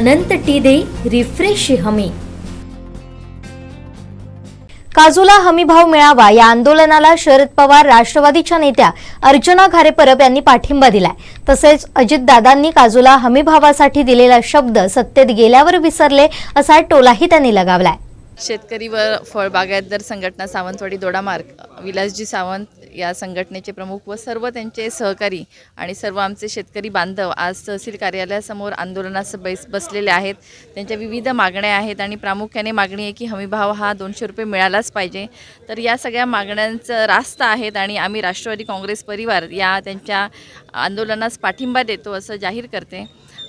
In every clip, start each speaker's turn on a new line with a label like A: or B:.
A: अनंत T दे refresh हमी.
B: काजूला हमी भाव मिळावा या आंदोलनाला शरद पवार राष्ट्रवादीच्या नेत्या अर्चना घारे परब यांनी पाठिंबा दिलाय. तसेच अजितदादांनी काजूला हमी भावासाठी दिलेला शब्द सत्तेत गेल्यावर विसरले असा टोलाही त्यांनी लगावलाय.
C: शेतकरी व फळबागायतदार संघटना सावंतवाडी दोडामार्ग विलासजी सावंत या संघटनेचे प्रमुख व सर्व त्यांचे सहकारी आणि सर्व आमचे शेतकरी बांधव आज तहसील कार्यालयासमोर आंदोलनास बैस बसलेले आहेत. त्यांच्या विविध मागण्या आहेत आणि प्रामुख्याने मागणी आहे की हमीभाव हा दोनशे रुपये मिळालाच पाहिजे. तर या सगळ्या मागण्यांचं रास्त आहेत आणि आम्ही राष्ट्रवादी काँग्रेस परिवार या त्यांच्या आंदोलनास पाठिंबा देतो असं जाहीर करते.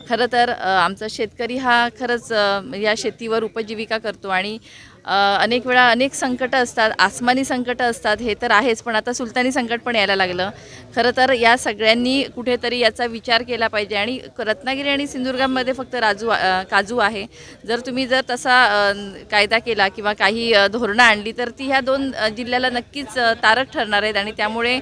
C: खरं तर आमचा शेतकरी हा खरंच या शेतीवर उपजीविका करतो आणि अनेक वेळा अनेक संकटं असतात आसमानी संकटं असतात हे तर आहेच पण आता सुलतानी संकट पण यायला लागलं. खरं तर या सगळ्यांनी कुठेतरी याचा विचार केला पाहिजे आणि रत्नागिरी आणि सिंधुदुर्गामध्ये फक्त राजू काजू आहे. जर तुम्ही जर तसा कायदा केला किंवा काही धोरणं आणली तर ती ह्या दोन जिल्ह्याला नक्कीच तारक ठरणार आहेत आणि त्यामुळे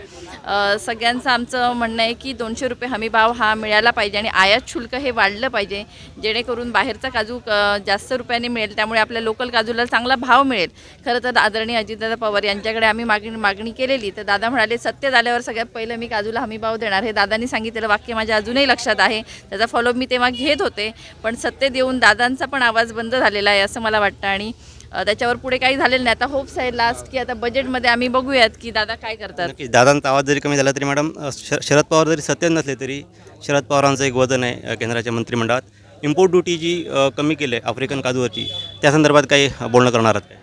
C: सगळ्यांचं आमचं म्हणणं आहे की दोनशे रुपये हमीभाव हा मिळाला पाहिजे आणि आयात शुल्क हे वाढलं पाहिजे जेणेकरून बाहेरचा काजू जास्त रुपयाने मिळेल त्यामुळे आपल्या लोकल काजूला चांगला भाव मिळेल. खरं तर आदरणीय अजितदादा पवार यांच्याकडे आम्ही मागणी मागणी केलेली. तर दादा म्हणाले सत्य झाल्यावर सगळ्यात पहिलं मी काजूला हमीभाव देणार. हे दादांनी सांगितलेलं वाक्य माझ्या अजूनही लक्षात आहे. त्याचा फॉलो मी तेव्हा घेत होते. पण सत्य देऊन दादांचा पण आवाज बंद झालेला आहे असं मला वाटतं. आणि त्याच्यावर पुढे काही झालेलं नाही. आता होप्स आहे लास्ट की आता बजेटमध्ये आम्ही बघूयात की दादा काय करतात.
D: दादांचा आवाज जरी कमी झाला तरी मॅडम शरद पवार जरी सत्य नसले तरी शरद पवारांचं एक वजन आहे केंद्राच्या मंत्रिमंडळात. इम्पोर्ट ड्युटी जी कमी केली आहे आफ्रिकन काजूवरची त्या संदर्भात काही बोलणं करणार आहात? काय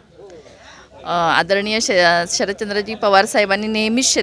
C: आदरणीय श शरदचंद्रजी पवार साहेबांनी नेहमीच शेत